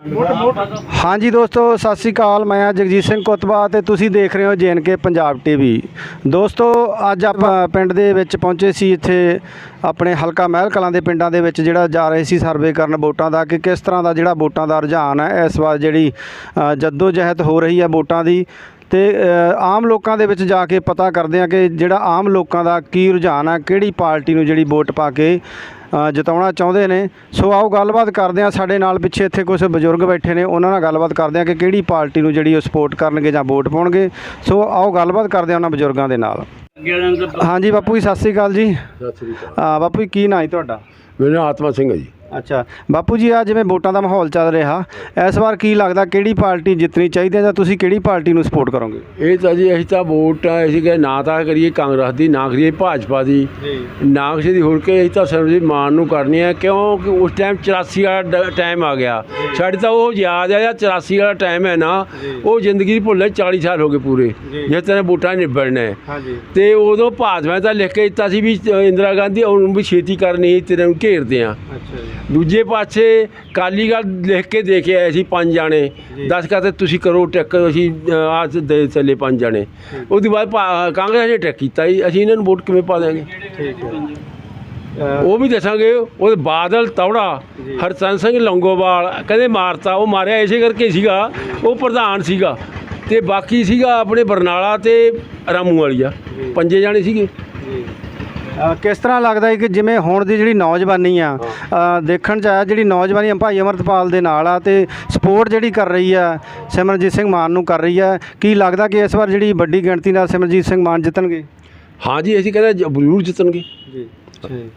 ਹਾਂਜੀ ਦੋਸਤੋ, ਸਤਿ ਸ੍ਰੀ ਅਕਾਲ। ਮੈਂ ਹਾਂ ਜਗਜੀਤ ਸਿੰਘ ਕੁਤਬਾ ਤੇ ਤੁਸੀਂ ਦੇਖ ਰਹੇ ਹੋ ਜੇਐਨਕੇ ਪੰਜਾਬ ਟੀਵੀ। ਦੋਸਤੋ, ਅੱਜ ਆਪਾਂ ਪਿੰਡ ਦੇ ਵਿੱਚ ਪਹੁੰਚੇ ਸੀ ਇੱਥੇ ਆਪਣੇ ਹਲਕਾ ਮਹਿਲ ਕਲਾਂ ਦੇ ਪਿੰਡਾਂ ਦੇ ਵਿੱਚ, ਜਿਹੜਾ ਜਾ ਰਹੇ ਸੀ ਸਰਵੇ ਕਰਨ ਵੋਟਾਂ ਦਾ, ਕਿ ਕਿਸ ਤਰ੍ਹਾਂ ਦਾ ਜਿਹੜਾ ਵੋਟਾਂ ਦਾ ਰੁਝਾਨ ਹੈ, ਇਸ ਵਾਰ ਜਿਹੜੀ ਜੱਦੋ ਜਹਿਦ ਹੋ ਰਹੀ ਹੈ ਵੋਟਾਂ ਦੀ। ਤੇ ਆਮ ਲੋਕਾਂ ਦੇ ਵਿੱਚ ਜਾ ਕੇ ਪਤਾ ਕਰਦੇ ਆ ਕਿ ਜਿਹੜਾ ਆਮ ਲੋਕਾਂ ਦਾ ਕੀ ਰੁਝਾਨ ਆ ਕਿਹੜੀ ਪਾਰਟੀ ਨੂੰ ਜਿਹੜੀ ਵੋਟ ਪਾ ਕੇ ਜਿਤਾਉਣਾ ਚਾਹੁੰਦੇ ਨੇ। ਸੋ ਆਓ ਗੱਲਬਾਤ ਕਰਦੇ ਆ ਸਾਡੇ ਨਾਲ ਪਿੱਛੇ ਇੱਥੇ ਕੁਝ ਬਜ਼ੁਰਗ ਬੈਠੇ ਨੇ। ਉਹਨਾਂ ਨਾਲ ਗੱਲਬਾਤ ਕਰਦੇ ਆ ਕਿ ਕਿਹੜੀ ਪਾਰਟੀ ਨੂੰ ਜਿਹੜੀ ਉਹ ਸਪੋਰਟ ਕਰਨਗੇ ਜਾਂ ਵੋਟ ਪਾਉਣਗੇ। ਸੋ ਆਓ ਗੱਲਬਾਤ ਕਰਦੇ ਆ ਉਹਨਾਂ ਬਜ਼ੁਰਗਾਂ ਦੇ ਨਾਲ। ਹਾਂਜੀ ਬਾਪੂ ਜੀ ਸਤਿ ਸ੍ਰੀ ਅਕਾਲ ਜੀ। ਸਤਿ ਸ੍ਰੀ ਅਕਾਲ। ਆ ਬਾਪੂ ਜੀ ਕੀ ਨਾਂ ਹੈ ਤੁਹਾਡਾ? ਮੇਰਾ ਨਾਮ ਆਤਮਾ ਸਿੰਘ ਹੈ ਜੀ। ਅੱਛਾ। ਬਾਪੂ ਜੀ ਆ ਜਿਵੇਂ ਵੋਟਾਂ ਦਾ ਮਾਹੌਲ ਚੱਲ ਰਿਹਾ ਇਸ ਵਾਰ ਕੀ ਲੱਗਦਾ ਕਿਹੜੀ ਪਾਰਟੀ ਜਿੱਤਣੀ ਚਾਹੀਦੀ ਹੈ ਜਾਂ ਤੁਸੀਂ ਕਿਹੜੀ ਪਾਰਟੀ ਨੂੰ ਸਪੋਰਟ ਕਰੋਗੇ? ਇਹ ਤਾਂ ਜੀ ਅਸੀਂ ਤਾਂ ਵੋਟ ਆ ਅਸੀਂ ਕਿ ਨਾ ਤਾਂ ਕਰੀਏ ਕਾਂਗਰਸ ਦੀ ਨਾ ਕਰੀਏ ਭਾਜਪਾ ਦੀ। ਨਾ ਕਿਸੇ ਦੀ ਹੋਰ ਕੇ ਅਸੀਂ ਤਾਂ ਸਰਬਜੀਤ ਮਾਨ ਨੂੰ ਕਰਨੀ ਹੈ ਕਿਉਂਕਿ ਉਸ ਟਾਈਮ 84 ਵਾਲਾ ਟਾਈਮ ਆ ਗਿਆ। ਸਾਡੇ ਤਾਂ ਉਹ ਯਾਦ ਆ ਜਾਂ 84 ਵਾਲਾ ਟਾਈਮ ਹੈ ਨਾ ਉਹ ਜ਼ਿੰਦਗੀ ਭੁੱਲੇ 40 ਸਾਲ ਹੋ ਗਏ ਪੂਰੇ ਜੀ। ਤਰ੍ਹਾਂ ਵੋਟਾਂ ਹਾਂਜੀ। ਤੇ ਉਦੋਂ ਭਾਜਪਾ ਤਾਂ ਲਿਖ ਕੇ ਦਿੱਤਾ ਸੀ ਵੀ ਇੰਦਰਾ ਗਾਂਧੀ ਉਹਨੂੰ ਵੀ ਛੇਤੀ ਕਰਨੀ ਤੇਰੇ ਨੂੰ ਘੇਰਦੇ ਆ ਅੱਛਾ ਜੀ। ਦੂਜੇ ਪਾਸੇ ਕਾਲੀ ਗੱਲ ਲਿਖ ਕੇ ਦੇ ਕੇ ਆਏ ਸੀ ਪੰਜ ਜਾਣੇ। ਦਸ ਕਹਿੰਦੇ ਤੁਸੀਂ ਕਰੋ ਟੈਕ ਅਸੀਂ ਆਹ ਦੇ ਚੱਲੇ ਪੰਜ ਜਾਣੇ। ਉਹਦੇ ਬਾਅਦ ਭਾ- ਕਾਂਗਰਸ ਨੇ ਟੈਕ ਕੀਤਾ ਜੀ ਅਸੀਂ ਇਹਨਾਂ ਨੂੰ ਵੋਟ ਕਿਵੇਂ ਪਾ ਦਿਆਂਗੇ? ਠੀਕ ਹੈ। ਉਹ ਵੀ ਦੱਸਾਂਗੇ ਉਹਦੇ ਬਾਦਲ ਤੌੜਾ। ਹਰਚੰਦ ਸਿੰਘ ਲੰਗੋਵਾਲ ਕਹਿੰਦੇ ਮਾਰਤਾ ਉਹ ਮਾਰਿਆ ਇਸੇ ਕਰਕੇ ਸੀਗਾ ਉਹ ਪ੍ਰਧਾਨ ਸੀਗਾ। ਤੇ ਬਾਕੀ ਸੀਗਾ ਆਪਣੇ ਬਰਨਾਲਾ ਤੇ ਰਾਮੂ ਵਾਲੀਆ। ਪੰਜੇ ਜਾਣੇ ਸੀਗੇ। ਜੀ। ਅ, ਕਿਸ ਤਰ੍ਹਾਂ ਲੱਗਦਾ ਹੈ ਕਿ ਜਿਵੇਂ ਹੁਣ ਦੀ ਜਿਹੜੀ ਨੌਜਵਾਨੀ ਆ ਅ, ਦੇਖਣ ਚ ਆਇਆ ਜਿਹੜੀ ਨੌਜਵਾਨੀ ਭਾਈ ਅਮਰਤਪਾਲ ਦੇ ਨਾਲ ਆ ਤੇ ਸਪੋਰਟ ਜਿਹੜੀ ਕਰ ਰਹੀ ਆ ਸਿਮਰਨਜੀਤ ਸਿੰਘ ਮਾਨ ਨੂੰ ਕਰ ਰਹੀ ਆ ਕੀ ਲੱਗਦਾ ਕਿ ਇਸ ਵਾਰ ਜਿਹੜੀ ਵੱਡੀ ਗਿਣਤੀ ਨਾਲ ਸਿਮਰਨਜੀਤ ਸਿੰਘ ਮਾਨ ਜਿੱਤਣਗੇ? ਹਾਂਜੀ ਅਸੀਂ ਕਹਿੰਦੇ ਜ- ਜ਼ਰੂਰ ਜਿੱਤਣਗੇ। ਜੀ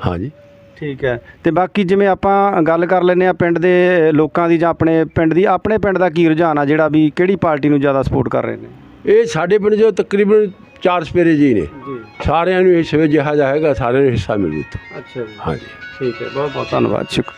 ਹਾਂਜੀ ਠੀਕ ਹੈ ਤੇ ਬਾਕੀ ਜਿਵੇਂ ਆਪਾਂ ਗੱਲ ਕਰ ਲੈਂਦੇ ਆ ਪਿੰਡ ਦੇ ਲੋਕਾਂ ਦੀ ਜਾਂ ਆਪਣੇ ਪਿੰਡ ਦੀ ਆਪਣੇ ਪਿੰਡ ਦਾ ਕੀ ਰੁਝਾਨ ਆ ਜਿਹੜਾ ਵੀ ਕਿਹੜੀ ਪਾਰਟੀ ਨੂੰ ਜ਼ਿਆਦਾ ਸਪੋਰਟ ਕਰ ਰਹੇ ਨੇ? ਇਹ ਸਾਡੇ ਪਿੰਡ ਜੋ ਤਕਰੀਬਨ ਚਾਰ ਸਪੇਰੇ ਜੀ ਨੇ। ਜੀ। ਸਾਰਿਆਂ ਨੂੰ ਇਸ ਵਿੱਚ ਜਿਹਾ ਜਿਹਾ ਹੈਗਾ ਸਾਰਿਆਂ ਨੂੰ ਹਿੱਸਾ ਮਿਲੂ ਅੱਛਾ ਜੀ। ਹਾਂਜੀ। ਠੀਕ ਹੈ ਬਹੁਤ ਬਹੁਤ ਧੰਨਵਾਦ। ਸ਼ੁਕਰ